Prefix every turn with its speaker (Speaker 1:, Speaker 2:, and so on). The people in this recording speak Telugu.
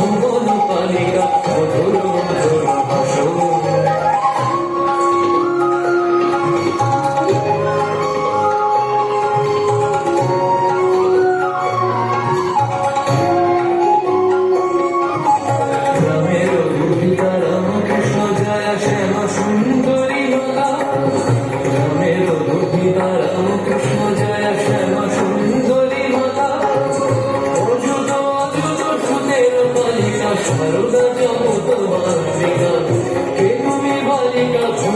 Speaker 1: భువన పలిగా মালিক আছে।